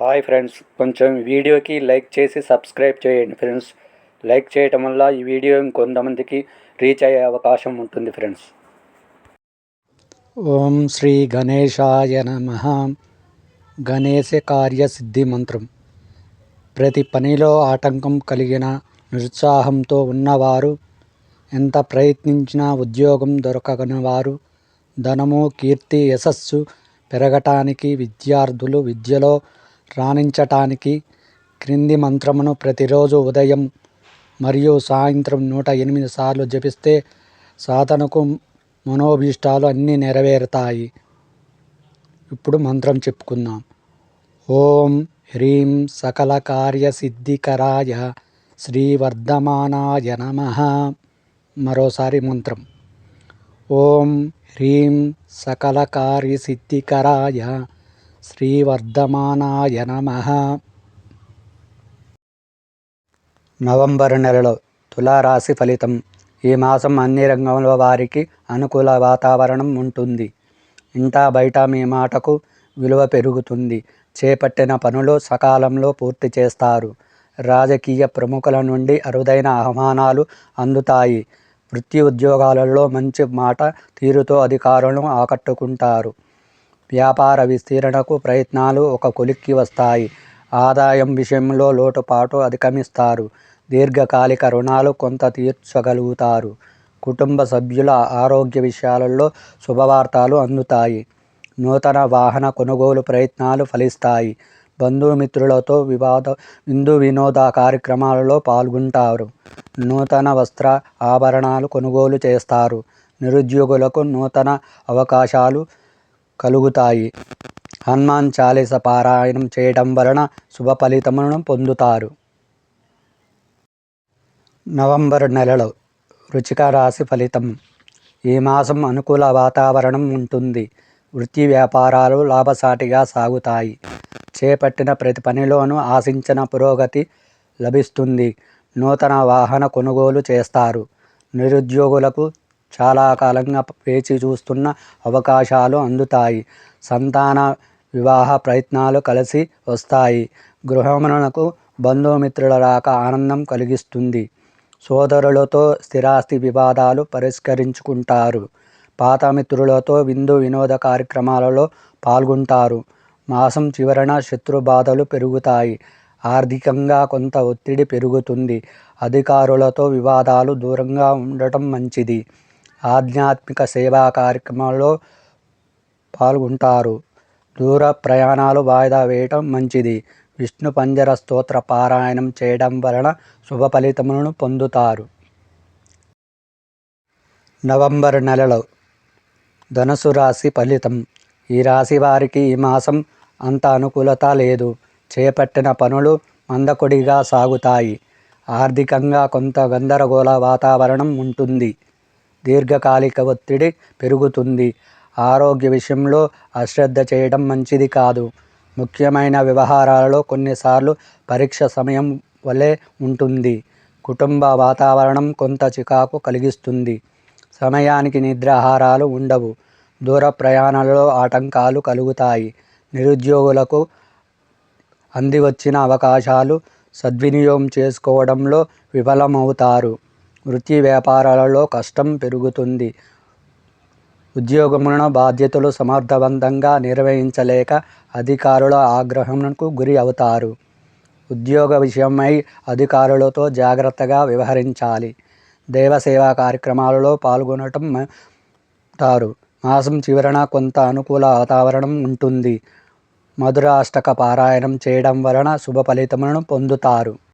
Hi friends కొంచెం వీడియోకి like చేసి సబ్స్క్రైబ్ చేయండి ఫ్రెండ్స్. లైక్ చేయటం వల్ల ఈ వీడియో ఇంకొంతమందికి రీచ్ అయ్యే అవకాశం ఉంటుంది ఫ్రెండ్స్. ఓం శ్రీ గణేశాయ నమ. గణేశ కార్యసిద్ధి మంత్రం. ప్రతి పనిలో ఆటంకం కలిగిన నిరుత్సాహంతో ఉన్నవారు ఎంత ప్రయత్నించినా ఉద్యోగం దొరకని వారు ధనము కీర్తి యశస్సు పెరగటానికి విద్యార్థులు విద్యలో రాణించటానికి క్రింది మంత్రమును ప్రతిరోజు ఉదయం మరియు సాయంత్రం నూట ఎనిమిది సార్లు జపిస్తే సాధనకు మనోభీష్టాలు అన్నీ నెరవేరుతాయి. ఇప్పుడు మంత్రం చెప్పుకుందాం. ఓం హ్రీం సకల కార్యసిద్ధికరాయ శ్రీవర్ధమానాయ నమ. మరోసారి మంత్రం. ఓం హ్రీం సకల కార్యసిద్ధికరాయ శ్రీవర్ధమానాయ నమ. నవంబర్ నెలలో తులారాశి ఫలితం ఈ మాసం అన్ని రంగంలో వారికి అనుకూల వాతావరణం ఉంటుంది. ఇంటా బయట మీ మాటకు విలువ పెరుగుతుంది. చేపట్టిన పనులు సకాలంలో పూర్తి చేస్తారు. రాజకీయ ప్రముఖుల నుండి అరుదైన ఆహ్వానాలు అందుతాయి. వృత్తి ఉద్యోగాలలో మంచి మాట తీరుతో అధికారులను ఆకట్టుకుంటారు. వ్యాపార విస్తీరణకు ప్రయత్నాలు ఒక కొలిక్కి వస్తాయి. ఆదాయం విషయంలో లోటుపాటు అధిగమిస్తారు. దీర్ఘకాలిక రుణాలు కొంత తీర్చగలుగుతారు. కుటుంబ సభ్యుల ఆరోగ్య విషయాలలో శుభవార్తలు అందుతాయి. నూతన వాహన కొనుగోలు ప్రయత్నాలు ఫలిస్తాయి. బంధుమిత్రులతో వివాద విందు వినోద కార్యక్రమాలలో పాల్గొంటారు. నూతన వస్త్ర ఆభరణాలు కొనుగోలు చేస్తారు. నిరుద్యోగులకు నూతన అవకాశాలు కలుగుతాయి. హనుమాన్ చాలీస పారాయణం చేయడం వలన శుభ ఫలితములను పొందుతారు. నవంబర్ నెలలో రుచిక రాశి ఫలితం. ఈ మాసం అనుకూల వాతావరణం ఉంటుంది. వృత్తి వ్యాపారాలు లాభసాటిగా సాగుతాయి. చేపట్టిన ప్రతి పనిలోనూ ఆశించిన పురోగతి లభిస్తుంది. నూతన వాహన కొనుగోలు చేస్తారు. నిరుద్యోగులకు చాలా కాలంగా వేచి చూస్తున్న అవకాశాలు అందుతాయి. సంతాన వివాహ ప్రయత్నాలు కలిసి వస్తాయి. గృహమునకు బంధుమిత్రుల రాక ఆనందం కలిగిస్తుంది. సోదరులతో స్థిరాస్తి వివాదాలు పరిష్కరించుకుంటారు. పాత మిత్రులతో విందు వినోద కార్యక్రమాలలో పాల్గొంటారు. మాసం చివరన శత్రు బాధలు పెరుగుతాయి. ఆర్థికంగా కొంత ఒత్తిడి పెరుగుతుంది. అధికారులతో వివాదాలు దూరంగా ఉండటం మంచిది. ఆధ్యాత్మిక సేవా కార్యక్రమాల్లో పాల్గొంటారు. దూర ప్రయాణాలు వాయిదా వేయటం మంచిది. విష్ణు పంజర స్తోత్ర పారాయణం చేయడం వలన శుభ ఫలితములను పొందుతారు. నవంబర్ నెలలో ధనుసు రాశి ఫలితం. ఈ రాశి వారికి ఈ మాసం అంత అనుకూలత లేదు. చేపట్టిన పనులు మందకొడిగా సాగుతాయి. ఆర్థికంగా కొంత గందరగోళ వాతావరణం ఉంటుంది. దీర్ఘకాలిక ఒత్తిడి పెరుగుతుంది. ఆరోగ్య విషయంలో అశ్రద్ధ చేయడం మంచిది కాదు. ముఖ్యమైన వ్యవహారాలలో కొన్నిసార్లు పరీక్ష సమయం వలె ఉంటుంది. కుటుంబ వాతావరణం కొంత చికాకు కలిగిస్తుంది. సమయానికి నిద్రాహారాలు ఉండవు. దూర ప్రయాణాలలో ఆటంకాలు కలుగుతాయి. నిరుద్యోగులకు అంది వచ్చిన అవకాశాలు సద్వినియోగం చేసుకోవడంలో విఫలమవుతారు. వృత్తి వ్యాపారాలలో కష్టం పెరుగుతుంది. ఉద్యోగములను బాధ్యతలు సమర్థవంతంగా నిర్వహించలేక అధికారుల ఆగ్రహంకు గురి అవుతారు. ఉద్యోగ విషయమై అధికారులతో జాగ్రత్తగా వ్యవహరించాలి. దేవసేవా కార్యక్రమాలలో పాల్గొనటం తారు. మాసం చివరన కొంత అనుకూల వాతావరణం ఉంటుంది. మధురాష్టక పారాయణం చేయడం వలన శుభ ఫలితములను పొందుతారు.